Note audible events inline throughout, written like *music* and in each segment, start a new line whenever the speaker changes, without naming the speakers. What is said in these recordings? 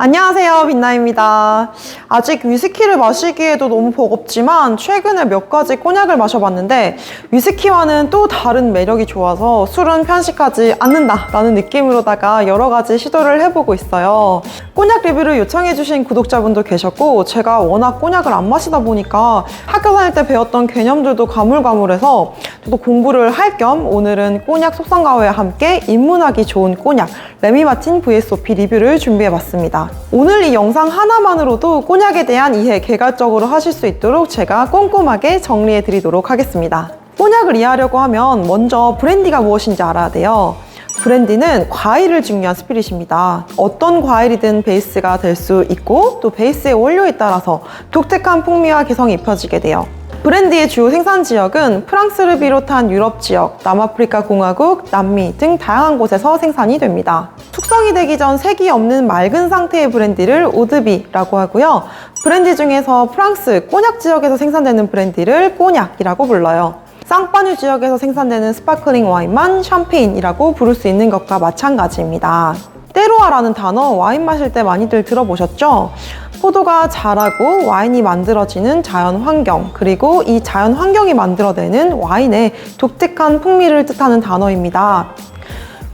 안녕하세요, 빛나입니다. 아직 위스키를 마시기에도 너무 버겁지만 최근에 몇 가지 꼬냑을 마셔봤는데 위스키와는 또 다른 매력이 좋아서 술은 편식하지 않는다 라는 느낌으로다가 여러 가지 시도를 해보고 있어요. 꼬냑 리뷰를 요청해주신 구독자분도 계셨고 제가 워낙 꼬냑을 안 마시다 보니까 학교 다닐 때 배웠던 개념들도 가물가물해서 저도 공부를 할 겸 오늘은 꼬냑 속성가와와 함께 입문하기 좋은 꼬냑 레미마틴 VSOP 리뷰를 준비해봤습니다. 오늘 이 영상 하나만으로도 꼬냑에 대한 이해 개괄적으로 하실 수 있도록 제가 꼼꼼하게 정리해 드리도록 하겠습니다. 꼬냑을 이해하려고 하면 먼저 브랜디가 무엇인지 알아야 돼요. 브랜디는 과일을 중요한 스피릿입니다. 어떤 과일이든 베이스가 될 수 있고 또 베이스의 원료에 따라서 독특한 풍미와 개성이 입혀지게 돼요. 브랜디의 주요 생산 지역은 프랑스를 비롯한 유럽 지역, 남아프리카 공화국, 남미 등 다양한 곳에서 생산이 됩니다. 숙성이 되기 전 색이 없는 맑은 상태의 브랜디를 오드비라고 하고요. 브랜디 중에서 프랑스 꼬냑 지역에서 생산되는 브랜디를 꼬냑이라고 불러요. 쌍파뉴 지역에서 생산되는 스파클링 와인만 샴페인이라고 부를 수 있는 것과 마찬가지입니다. 때로아라는 단어 와인 마실 때 많이들 들어보셨죠? 포도가 자라고 와인이 만들어지는 자연 환경, 그리고 이 자연 환경이 만들어내는 와인의 독특한 풍미를 뜻하는 단어입니다.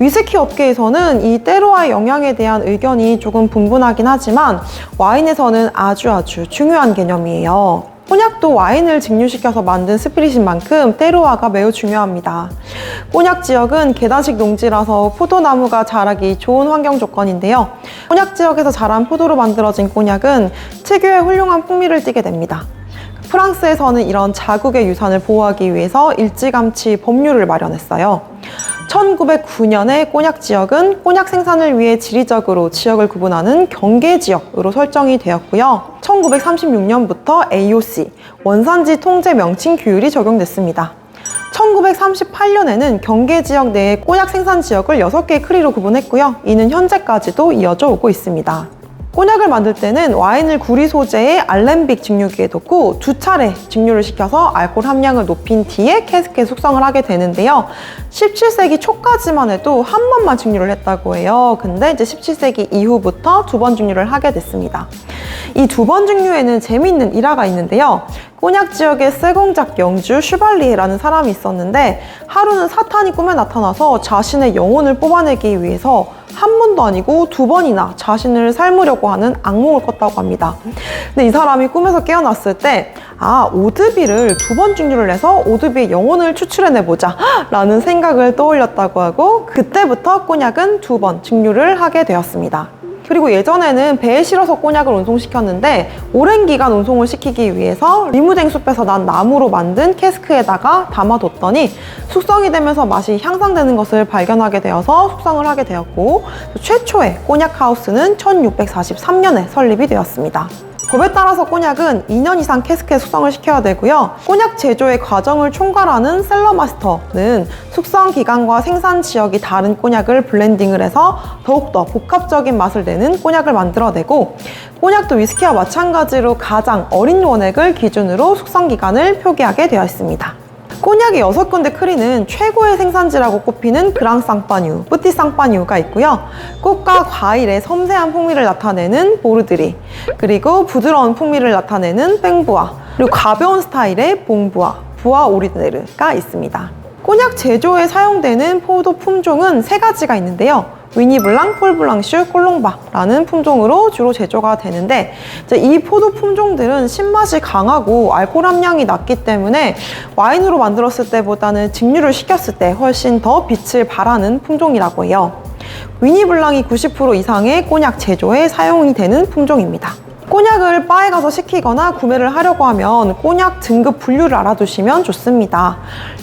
위스키 업계에서는 이 때로와의 영향에 대한 의견이 조금 분분하긴 하지만 와인에서는 아주 아주 중요한 개념이에요. 꼬냑도 와인을 증류시켜서 만든 스피릿인 만큼 때로와가 매우 중요합니다. 꼬냑 지역은 계단식 농지라서 포도나무가 자라기 좋은 환경 조건인데요. 꼬냑 지역에서 자란 포도로 만들어진 꼬냑은 특유의 훌륭한 풍미를 띠게 됩니다. 프랑스에서는 이런 자국의 유산을 보호하기 위해서 일찌감치 법률을 마련했어요. 1909년에 꼬냑 지역은 꼬냑 생산을 위해 지리적으로 지역을 구분하는 경계 지역으로 설정이 되었고요. 1936년부터 AOC, 원산지 통제 명칭 규율이 적용됐습니다. 1938년에는 경계 지역 내의 꼬냑 생산 지역을 6개의 크리로 구분했고요. 이는 현재까지도 이어져 오고 있습니다. 꼬냑을 만들 때는 와인을 구리 소재의 알렌빅 증류기에 넣고 두 차례 증류를 시켜서 알코올 함량을 높인 뒤에 캐스크에 숙성을 하게 되는데요. 17세기 초까지만 해도 한 번만 증류를 했다고 해요. 근데 이제 17세기 이후부터 두 번 증류를 하게 됐습니다. 이 두 번 증류에는 재미있는 일화가 있는데요. 꼬냑 지역의 쇠공작 영주 슈발리에라는 사람이 있었는데 하루는 사탄이 꿈에 나타나서 자신의 영혼을 뽑아내기 위해서 한 번도 아니고 두 번이나 자신을 삶으려고 하는 악몽을 꿨다고 합니다. 근데 이 사람이 꿈에서 깨어났을 때, 아, 오드비를 두 번 증류를 해서 오드비의 영혼을 추출해내보자 라는 생각을 떠올렸다고 하고, 그때부터 꼬냑은 두 번 증류를 하게 되었습니다. 그리고 예전에는 배에 실어서 꼬냑을 운송시켰는데 오랜 기간 운송을 시키기 위해서 리무댕 숲에서 난 나무로 만든 캐스크에다가 담아뒀더니 숙성이 되면서 맛이 향상되는 것을 발견하게 되어서 숙성을 하게 되었고 최초의 꼬냑 하우스는 1643년에 설립이 되었습니다. 법에 따라서 꼬냑은 2년 이상 캐스크에 숙성을 시켜야 되고요. 꼬냑 제조의 과정을 총괄하는 셀러 마스터는 숙성 기간과 생산 지역이 다른 꼬냑을 블렌딩을 해서 더욱더 복합적인 맛을 내는 꼬냑을 만들어내고 꼬냑도 위스키와 마찬가지로 가장 어린 원액을 기준으로 숙성 기간을 표기하게 되어 있습니다. 꼬냑의 여섯 군데 크리는 최고의 생산지라고 꼽히는 그랑 쌍파뉴, 뿌띠 쌍파뉴가 있고요. 꽃과 과일의 섬세한 풍미를 나타내는 보르드리, 그리고 부드러운 풍미를 나타내는 뺑부아, 그리고 가벼운 스타일의 봉부아, 부아 오리네르가 있습니다. 꼬냑 제조에 사용되는 포도 품종은 세 가지가 있는데요. 위니블랑, 폴블랑슈, 콜롱바라는 품종으로 주로 제조가 되는데 이 포도 품종들은 신맛이 강하고 알코올 함량이 낮기 때문에 와인으로 만들었을 때보다는 증류를 시켰을 때 훨씬 더 빛을 발하는 품종이라고 해요. 위니블랑이 90% 이상의 꼬냑 제조에 사용이 되는 품종입니다. 꼬냑을 바에 가서 시키거나 구매를 하려고 하면 꼬냑 등급 분류를 알아두시면 좋습니다.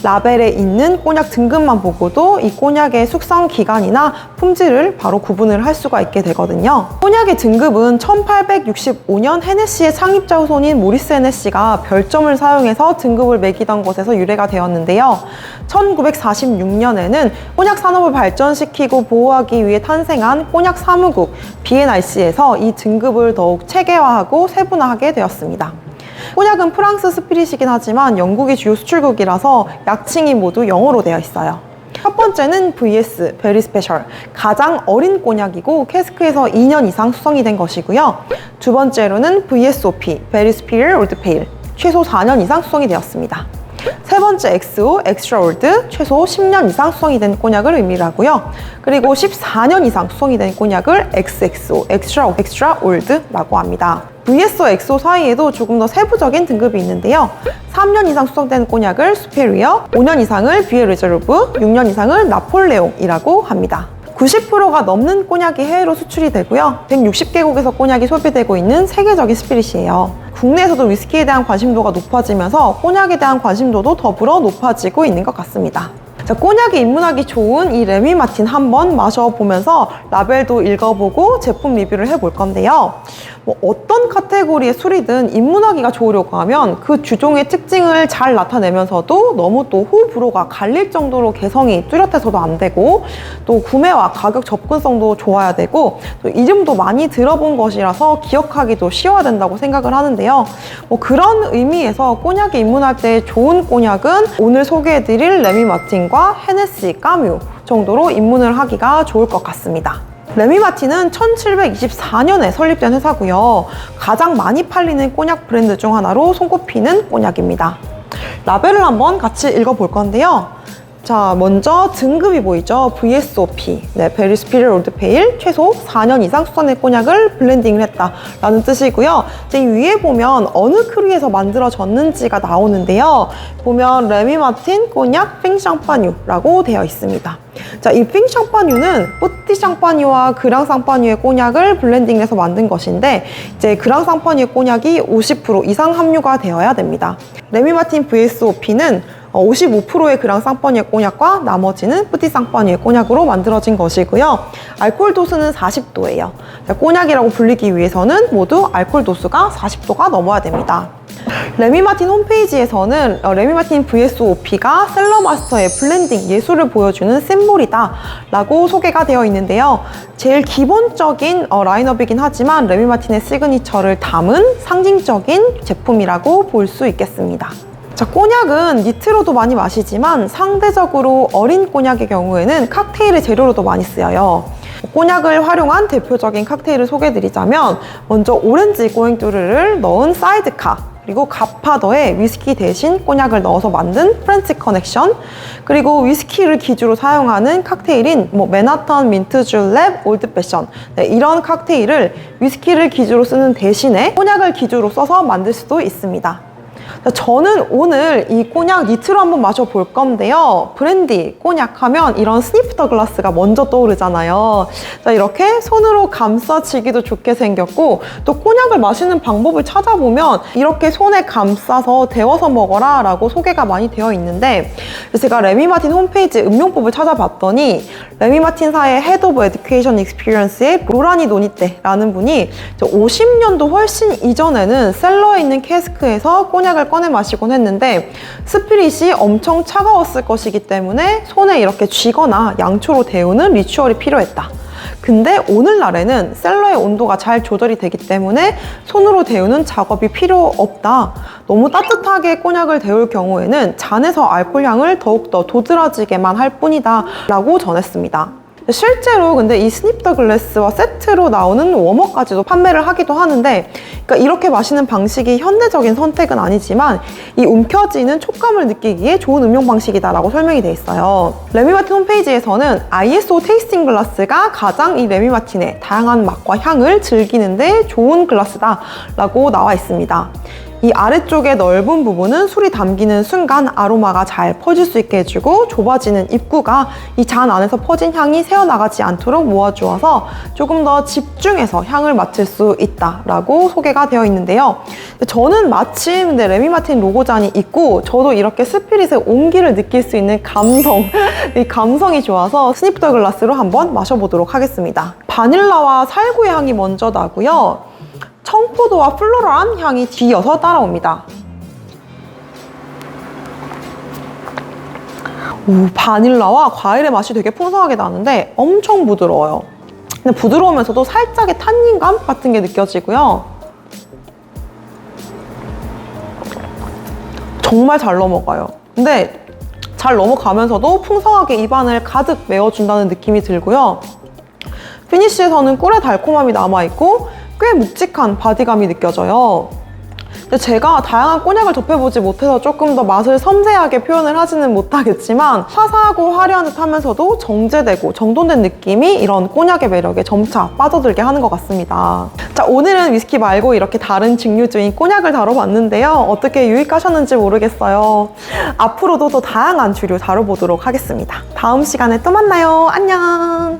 라벨에 있는 꼬냑 등급만 보고도 이 꼬냑의 숙성 기간이나 품질을 바로 구분을 할 수가 있게 되거든요. 꼬냑의 등급은 1865년 헤네시의 창립자 후손인 모리스 헤네시가 별점을 사용해서 등급을 매기던 것에서 유래가 되었는데요. 1946년에는 꼬냑 산업을 발전시키고 보호하기 위해 탄생한 꼬냑 사무국 BNRC에서 이 등급을 더욱 체계화하고 세분화하게 되었습니다. 꼬냑은 프랑스 스피릿이긴 하지만 영국이 주요 수출국이라서 약칭이 모두 영어로 되어 있어요. 첫 번째는 VS, 베리 스페셜. 가장 어린 꼬냑이고 캐스크에서 2년 이상 수성이 된 것이고요. 두 번째로는 VSOP, 베리 스피리얼 올드 페일. 최소 4년 이상 수성이 되었습니다. 세 번째 XO, 엑스트라 올드, 최소 10년 이상 수성이 된 꼬냑을 의미를 하고요. 그리고 14년 이상 수성이 된 꼬냑을 XXO, 엑스트라 엑스트라 올드라고 합니다. VSO, XO 사이에도 조금 더 세부적인 등급이 있는데요. 3년 이상 수성된 꼬냑을 수페리어, 5년 이상을 비에 리저르브, 6년 이상을 나폴레옹이라고 합니다. 90%가 넘는 꼬냑이 해외로 수출이 되고요. 160개국에서 꼬냑이 소비되고 있는 세계적인 스피릿이에요. 국내에서도 위스키에 대한 관심도가 높아지면서 꼬냑에 대한 관심도도 더불어 높아지고 있는 것 같습니다. 자, 꼬냑이 입문하기 좋은 이 레미 마틴 한번 마셔보면서 라벨도 읽어보고 제품 리뷰를 해볼 건데요. 뭐 어떤 카테고리의 술이든 입문하기가 좋으려고 하면 그 주종의 특징을 잘 나타내면서도 너무 또 호불호가 갈릴 정도로 개성이 뚜렷해서도 안 되고 또 구매와 가격 접근성도 좋아야 되고 또 이름도 많이 들어본 것이라서 기억하기도 쉬워야 된다고 생각을 하는데요. 뭐 그런 의미에서 꼬냑에 입문할 때 좋은 꼬냑은 오늘 소개해드릴 레미 마틴과 헤네시, 까뮤 정도로 입문을 하기가 좋을 것 같습니다. 레미 마틴은 1724년에 설립된 회사고요. 가장 많이 팔리는 꼬냑 브랜드 중 하나로 손꼽히는 꼬냑입니다. 라벨을 한번 같이 읽어볼 건데요. 자, 먼저 등급이 보이죠? VSOP, 네, 베리 스피리얼 올드 페일, 최소 4년 이상 수선의 꼬냑을 블렌딩을 했다라는 뜻이고요. 이제 이 위에 보면 어느 크루에서 만들어졌는지가 나오는데요. 보면 레미 마틴 꼬냑 핑샹파뉴라고 되어 있습니다. 자, 이 핑샹파뉴는 뿌띠 샹파뉴와 그랑 쌍파뉴의 꼬냑을 블렌딩해서 만든 것인데 이제 그랑 쌍파뉴의 꼬냑이 50% 이상 함유가 되어야 됩니다. 레미 마틴 VSOP는 55%의 그랑 쌍파뉴의 꼬냑과 나머지는 뿌띠 쌍파뉴의 꼬냑으로 만들어진 것이고요. 알코올 도수는 40도예요. 꼬냑이라고 불리기 위해서는 모두 알코올 도수가 40도가 넘어야 됩니다. 레미마틴 홈페이지에서는 어, 레미마틴 VSOP가 셀러마스터의 블렌딩 예술을 보여주는 심볼이다 라고 소개가 되어 있는데요. 제일 기본적인 어, 라인업이긴 하지만 레미마틴의 시그니처를 담은 상징적인 제품이라고 볼 수 있겠습니다. 자, 꼬냑은 니트로도 많이 마시지만 상대적으로 어린 꼬냑의 경우에는 칵테일의 재료로도 많이 쓰여요. 꼬냑을 활용한 대표적인 칵테일을 소개해드리자면 먼저 오렌지 꼬잉뚜르를 넣은 사이드카 그리고 갓파더에 위스키 대신 꼬냑을 넣어서 만든 프렌치 커넥션 그리고 위스키를 기주로 사용하는 칵테일인 뭐 맨하탄 민트 줄랩 올드 패션 네, 이런 칵테일을 위스키를 기주로 쓰는 대신에 꼬냑을 기주로 써서 만들 수도 있습니다. 저는 오늘 이 꼬냑 니트로 한번 마셔볼 건데요. 브랜디, 꼬냑 하면 이런 스니프터 글라스가 먼저 떠오르잖아요. 자, 이렇게 손으로 감싸지기도 좋게 생겼고 또 꼬냑을 마시는 방법을 찾아보면 이렇게 손에 감싸서 데워서 먹어라 라고 소개가 많이 되어 있는데 제가 레미마틴 홈페이지 음용법을 찾아봤더니 레미마틴사의 헤드 오브 에듀케이션 익스피리언스의 로라니 노니떼라는 분이 50년도 훨씬 이전에는 셀러에 있는 캐스크에서 꼬냑을 꺼내 마시곤 했는데 스피릿이 엄청 차가웠을 것이기 때문에 손에 이렇게 쥐거나 양초로 데우는 리추얼이 필요했다. 근데 오늘날에는 셀러의 온도가 잘 조절이 되기 때문에 손으로 데우는 작업이 필요 없다. 너무 따뜻하게 꼬냑을 데울 경우에는 잔에서 알코올 향을 더욱더 도드라지게만 할 뿐이다. 라고 전했습니다. 실제로 근데 이 스닙 더 글래스와 세트로 나오는 워머까지도 판매를 하기도 하는데 그러니까 이렇게 마시는 방식이 현대적인 선택은 아니지만 이 움켜지는 촉감을 느끼기에 좋은 음용 방식이다라고 설명이 돼 있어요. 레미마틴 홈페이지에서는 ISO 테이스팅 글라스가 가장 이 레미마틴의 다양한 맛과 향을 즐기는데 좋은 글라스다라고 나와 있습니다. 이 아래쪽의 넓은 부분은 술이 담기는 순간 아로마가 잘 퍼질 수 있게 해주고 좁아지는 입구가 이 잔 안에서 퍼진 향이 새어나가지 않도록 모아주어서 조금 더 집중해서 향을 맡을 수 있다라고 소개가 되어 있는데요. 저는 마침 근데 레미마틴 로고 잔이 있고 저도 이렇게 스피릿의 온기를 느낄 수 있는 감성, *laughs* 이 감성이 좋아서 스니프더 글라스로 한번 마셔보도록 하겠습니다. 바닐라와 살구의 향이 먼저 나고요. 청포도와 플로럴한 향이 뒤어서 따라옵니다. 오, 바닐라와 과일의 맛이 되게 풍성하게 나는데 엄청 부드러워요. 근데 부드러우면서도 살짝의 탄닌감 같은 게 느껴지고요. 정말 잘 넘어가요. 근데 잘 넘어가면서도 풍성하게 입안을 가득 메워준다는 느낌이 들고요. 피니쉬에서는 꿀의 달콤함이 남아있고 꽤 묵직한 바디감이 느껴져요. 제가 다양한 꼬냑을 접해보지 못해서 조금 더 맛을 섬세하게 표현을 하지는 못하겠지만 화사하고 화려한 듯 하면서도 정제되고 정돈된 느낌이 이런 꼬냑의 매력에 점차 빠져들게 하는 것 같습니다. 자, 오늘은 위스키 말고 이렇게 다른 증류주인 꼬냑을 다뤄봤는데요. 어떻게 유익하셨는지 모르겠어요. 앞으로도 더 다양한 주류 다뤄보도록 하겠습니다. 다음 시간에 또 만나요. 안녕!